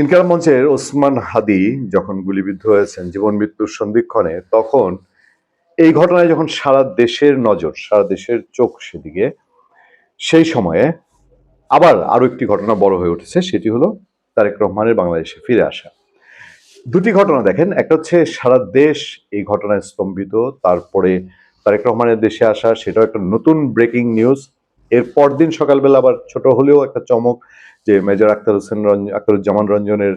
Incur মঞ্চের ওসমান হাদি যখন গুলিবিদ্ধ হয়েছেন, জীবন মৃত্যুর সন্ধিক্ষণে, তখন এই ঘটনায় যখন সারা দেশের নজর, সারা দেশের চোখ সেদিকে, সেই সময়ে আবার আরও একটি ঘটনা বড় হয়ে উঠেছে, সেটি হলো তারেক রহমানের বাংলাদেশে ফিরে আসা। দুটি ঘটনা দেখেন, একটা হচ্ছে সারা দেশ এই ঘটনায় স্তম্ভিত, তারপরে তারেক রহমানের দেশে আসা, সেটাও একটা নতুন ব্রেকিং নিউজ এর পরদিন সকালবেলা আবার ছোট হলেও একটা চমক যে মেজর আক্তার হোসেন আক্তারুজ্জামান রঞ্জনের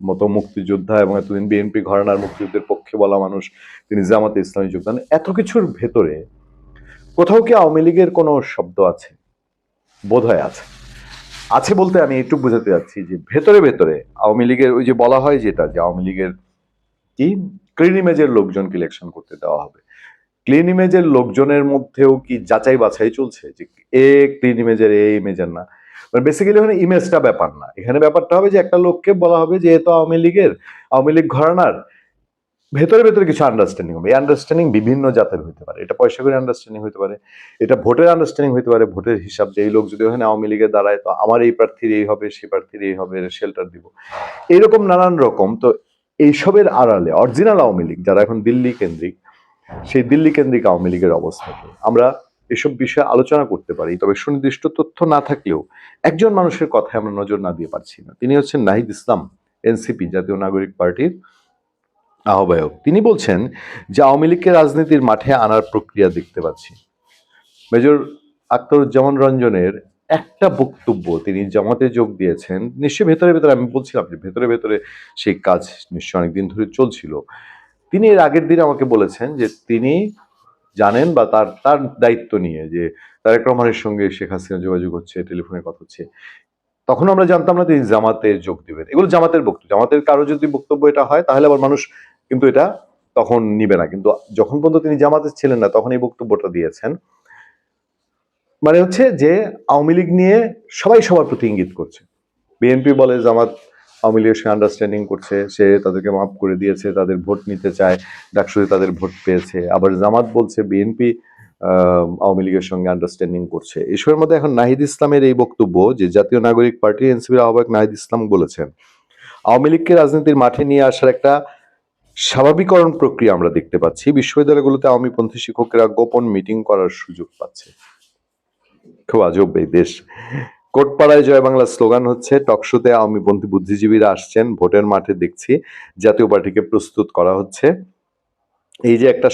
মতো মুক্তিযোদ্ধা এবং এতদিন বিএনপি ঘরানার মুক্তিযুদ্ধের পক্ষে বলা মানুষ, তিনি জামাতে ইসলামী যোগদান। এত কিছুর ভেতরে কোথাও কি আওয়ামী লীগের কোনো শব্দ আছে? বোধহয় আছে। আছে বলতে আমি একটু বোঝাতে যাচ্ছি যে ভেতরে ভেতরে আওয়ামী লীগের ওই যে বলা হয় যেটা যে আওয়ামী লীগের কি ক্লিন ইমেজের লোকজনকে ইলেকশন করতে দেওয়া হবে। ক্লিন ইমেজের লোকজনের মধ্যেও কি যাচাই বাছাই চলছে? যে এ ক্লিন ইমেজের এ ইমেজের না? মানে বেসিক্যালি ওখানে ইমেজটা ব্যাপার না। এখানে ব্যাপারটা হবে যে একটা লোককে বলা হবে যে এ তো আওয়ামী লীগের, আওয়ামী লীগ ঘরানার। ভেতরে ভেতরে কিছু আন্ডারস্ট্যান্ডিং হবে। এই আন্ডারস্ট্যান্ডিং বিভিন্ন জাতের হতে পারে। এটা পয়সা করে আন্ডারস্ট্যান্ডিং হতে পারে। এটা ভোটের আন্ডারস্ট্যান্ডিং হতে পারে। ভোটের হিসাব যে এই লোক যদি ওখানে আওয়ামী লীগের দাঁড়ায়, তো আমার এই প্রার্থীর এই হবে সেই প্রার্থীর এই হবে শেল্টার দিব। এইরকম নানান রকম। তো এইসবের আড়ালে অরিজিনাল আওয়ামী লীগ, যারা এখন দিল্লি কেন্দ্রিক সেই দিল্লি কেন্দ্রিক আওয়ামী লীগের অবস্থা? আমরা এসব বিষয়ে আলোচনা করতে পারি, তবে সুনির্দিষ্ট তথ্য না থাকলেও একজন মানুষের কথায় আমরা নজর না দিয়ে পারছি না। তিনি হচ্ছেন নাহিদ ইসলাম, এনসিপি, জাতীয় নাগরিক পার্টির আহ্বায়ক। তিনি বলছেন যে আওয়ামী লীগকে রাজনীতির মাঠে আনার প্রক্রিয়া দেখতে পাচ্ছি। মেজর আক্তারুজ্জামান রঞ্জনের একটা বক্তব্য তিনি জামাতে যোগ দিয়েছেন। নিশ্চয়ই ভেতরে ভেতরে, আমি বলছিলাম যে ভেতরে ভেতরে সেই কাজ নিশ্চয়ই অনেকদিন ধরে চলছিল। তিনি এর আগের দিন আমাকে বলেছেন যে তিনি জানেন বা তার তার দায়িত্ব নিয়ে যে তারেক রহমানের সঙ্গে শেখ হাসিনা যোগাযোগ হচ্ছে টেলিফোনে কথা হচ্ছে। তখন আমরা জানতাম না তিনি জামাতে যোগ দিবেন। এগুলো জামাতের বক্তব্য। জামাতের কারও যদি বক্তব্য এটা হয়, তাহলে আবার মানুষ কিন্তু এটা তখন নিবে না। কিন্তু যখন পর্যন্ত তিনি জামাতে ছিলেন না, তখন এই বক্তব্যটা দিয়েছেন। মানে হচ্ছে যে আওয়ামী লীগ নিয়ে সবাই সবার প্রতি ইঙ্গিত করছে। বিএনপি বলে জামাত আওয়ামী লীগের সঙ্গে আন্ডারস্ট্যান্ডিং করছে, সে তাদেরকে মাফ করে দিয়েছে, তাদের ভোট নিতে চায়, ডাকসুতে তাদের ভোট পেয়েছে। আবার জামাত বলছে বিএনপি আওয়ামী লীগের সঙ্গে আন্ডারস্ট্যান্ডিং করছে। এসবের মধ্যে এখন নাহিদ ইসলামের এই বক্তব্য যে জাতীয় নাগরিক পার্টি এনসিপির আহ্বায়ক নাহিদ ইসলাম বলেছেন, আওয়ামী লীগকে রাজনীতির মাঠে নিয়ে আসার একটা স্বাভাবিকরণ প্রক্রিয়া আমরা দেখতে পাচ্ছি। বিশ্ববিদ্যালয়গুলোতে আওয়ামীপন্থী শিক্ষকেরা গোপন মিটিং করার সুযোগ পাচ্ছে। খুব আজব এই দেশ। কোটপাড়ায় জয় বাংলা স্লোগান হচ্ছে টকশোতে আওয়ামী আওয়ামীপন্থী বুদ্ধিজীবীরা আসছেন, ভোটের মাঠে দেখছি, জাতীয় পার্টিকে প্রস্তুত করা হচ্ছে। এই যে একটা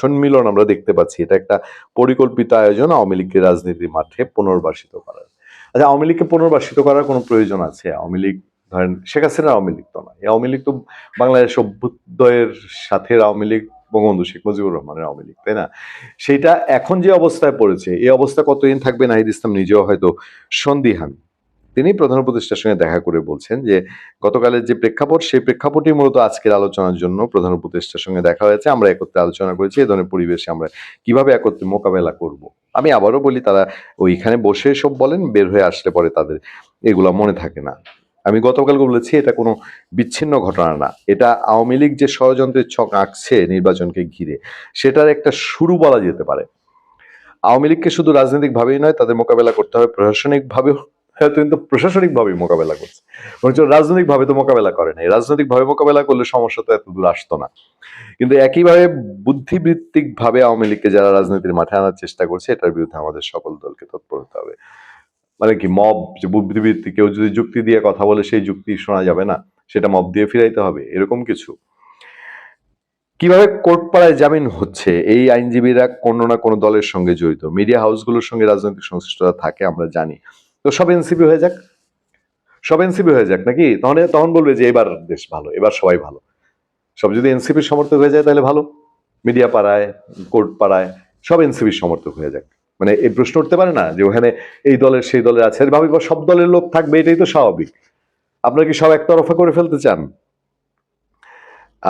সম্মিলন আমরা দেখতে পাচ্ছি, এটা একটা পরিকল্পিত আয়োজন আওয়ামী লীগকে রাজনীতির মাঠে পুনর্বাসিত করার। আচ্ছা আওয়ামী লীগকে পুনর্বাসিত করার কোনো প্রয়োজন আছে? আওয়ামী লীগ, ধরেন শেখ হাসিনা আওয়ামী লীগ তো নয়। আওয়ামী লীগ তো বাংলাদেশ অভ্যুদয়ের সাথে আওয়ামী লীগ বঙ্গবন্ধু শেখ মুজিবুর রহমানের আওয়ামী লীগ, তাই না? সেইটা এখন যে অবস্থায় পড়েছে, এই অবস্থা কতদিন থাকবে? নাহিদ ইসলাম নিজেও হয়তো সন্দিহান। তিনি প্রধান উপদেষ্টার সঙ্গে দেখা করে বলছেন যে, গতকালের যে প্রেক্ষাপট, সেই প্রেক্ষাপটই মূলত আজকের আলোচনার জন্য প্রধান উপদেষ্টার সঙ্গে দেখা হয়েছে। আমরা একত্রে আলোচনা করেছি এই ধরনের পরিবেশে আমরা কীভাবে একত্রে মোকাবেলা করব। আমি আবারও বলি, তারা ওইখানে বসে সব বলেন, বের হয়ে আসলে পরে তাদের এগুলা মনে থাকে না। আমি গতকাল বলেছি, এটা কোনো বিচ্ছিন্ন ঘটনা না। এটা আওয়ামী লীগ যে ষড়যন্ত্রের ছক আঁকছে নির্বাচনকে ঘিরে, সেটার একটা শুরু বলা যেতে পারে। আওয়ামী লীগকে শুধু রাজনৈতিকভাবেই নয়, তাদের মোকাবেলা করতে হবে প্রশাসনিকভাবেও হ্যাঁ কিন্তু প্রশাসনিকভাবেই মোকাবেলা করছে। বরঞ্চ রাজনৈতিকভাবে তো মোকাবেলা করে নাই। রাজনৈতিকভাবে মোকাবেলা করলে সমস্যা তো এত দূর আসতো না। কিন্তু একইভাবে বুদ্ধিবৃত্তিক ভাবে আওয়ামী লীগকে যারা রাজনীতির মাঠে আনার চেষ্টা করছে, এটার বিরুদ্ধে আমাদের সকল দলকে তৎপর হতে হবে। মানে কি, মব যে বুদ্ধিবৃত্তি কেউ যদি যুক্তি দিয়ে কথা বলে, সেই যুক্তি শোনা যাবে না। সেটা মব দিয়ে ফিরাইতে হবে, এরকম কিছু। কীভাবে কোর্টপাড়ায় জামিন হচ্ছে? এই আইনজীবীরা কোনো না কোনো দলের সঙ্গে জড়িত। মিডিয়া হাউসগুলোর সঙ্গে রাজনৈতিক সংশ্লিষ্টতা থাকে, আমরা জানি। তো সব এনসিপি হয়ে যাক? সব এনসিপি হয়ে যাক নাকি? তখন তখন বলবে যে এবার দেশ ভালো, এবার সবাই ভালো। সব যদি এনসিপির সমর্থক হয়ে যায় তাহলে ভালো। মিডিয়া পাড়ায় কোর্ট পাড়ায় সব এনসিপির সমর্থক হয়ে যাক। মানে এই প্রশ্ন উঠতে পারে না যে ওখানে এই দলের সেই দলের আছে। ভাবি সব দলের লোক থাকবে, এটাই তো স্বাভাবিক। আপনারা কি সব একতরফা করে ফেলতে চান?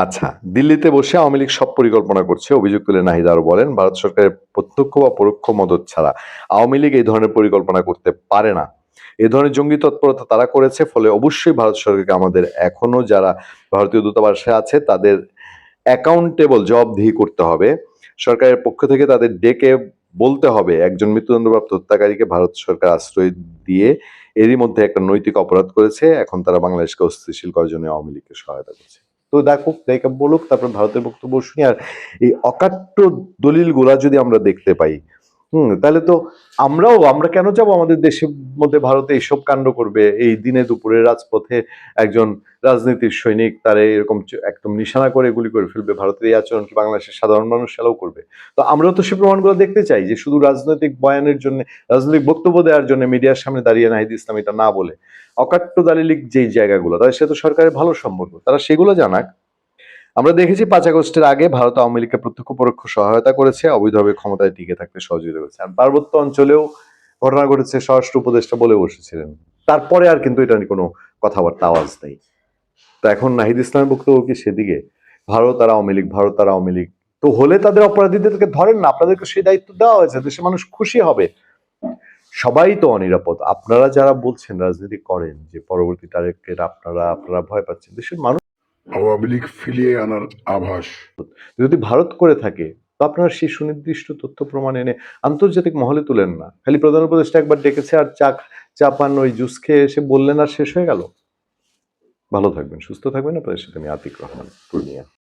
আচ্ছা দিল্লিতে বসে আওয়ামী লীগ সব পরিকল্পনা করছে, অভিযোগ তুলে নাহিদ আরও বলেন, ভারত সরকারের প্রত্যক্ষ বা পরোক্ষ মদত ছাড়া আওয়ামী লীগ এই ধরনের পরিকল্পনা করতে পারে না। এই ধরনের জঙ্গি তৎপরতা তারা করেছে, ফলে অবশ্যই ভারত সরকারকে আমাদের এখনও যারা ভারতীয় দূতাবাসে আছে, তাদের অ্যাকাউন্টেবল জবাবদিহি করতে হবে। সরকারের পক্ষ থেকে তাদের ডেকে বলতে হবে, একজন মৃত্যুদণ্ডপ্রাপ্ত হত্যাকারীকে ভারত সরকার আশ্রয় দিয়ে এরই মধ্যে একটা নৈতিক অপরাধ করেছে, এখন তারা বাংলাদেশকে অস্থিতিশীল করার জন্য আওয়ামী লীগকে সহায়তা করছে। তো দেখুক দেখা বলুক, তারপর ভারতের বক্তব্য শুনি। আর এই অকাট্য দলিলগুলা যদি আমরা দেখতে পাই হুম, তাহলে তো আমরাও, আমরা কেন যাব আমাদের দেশের মধ্যে ভারতে এইসব কাণ্ড করবে? এই দিনে দুপুরে রাজপথে একজন রাজনীতির সৈনিক তার এরকম একদম নিশানা করে গুলি করে ফেলবে। ভারতের এই আচরণ কি বাংলাদেশের সাধারণ মানুষ সেলাও করবে? তো আমরাও তো সে প্রমাণগুলো দেখতে চাই যে শুধু রাজনৈতিক বয়ানের জন্য, রাজনৈতিক বক্তব্য দেওয়ার জন্য মিডিয়ার সামনে দাঁড়িয়ে নাহিদ ইসলাম এটা না বলে। অকাট্য দালিলিক যেই জায়গাগুলো তাদের সাথে সরকারের ভালো সম্পর্ক। তারা সেগুলো জানাক। আমরা দেখেছি পাঁচ আগস্টের আগে ভারত আওয়ামী লীগকে প্রত্যক্ষ পরোক্ষ সহায়তা করেছে, অবৈধভাবে ক্ষমতায় টিকে থাকতে সহযোগিতা করেছে। আর পার্বত্য অঞ্চলেও ঘটনা ঘটেছে, স্বরাষ্ট্র উপদেষ্টা বলে বসেছিলেন। তারপরে আর কিন্তু এটা নিয়ে কোনো কথাবার্তা, আওয়াজ নেই। তো এখন নাহিদ ইসলামের বক্তব্য কি সেদিকে? ভারত আর আওয়ামী লীগ, ভারত আর আওয়ামী লীগ। তো হলে তাদের অপরাধীদেরকে ধরেন না, আপনাদেরকে সেই দায়িত্ব দেওয়া হয়েছে দেশের মানুষ খুশি হবে। সবাই তো অনিরাপদ। আপনারা যারা বলছেন, রাজনীতি করেন, যে পরবর্তী তারিখের আপনারা আপনারা ভয় পাচ্ছেন, দেশের মানুষ আওয়ামী লীগ ফিরিয়ে আনার আভাস। যদি ভারত করে থাকে, তো আপনারা সেই সুনির্দিষ্ট তথ্য প্রমাণ এনে আন্তর্জাতিক মহলে তুলেন না। খালি প্রধান উপদেষ্টা একবার ডেকেছে আর চা চা পান, ওই জুস খেয়ে এসে বললেন আর শেষ হয়ে গেল। ভালো থাকবেন, সুস্থ থাকবেন। আপনাদের সাথে আমি আতিক রহমান, পূর্ণিয়া।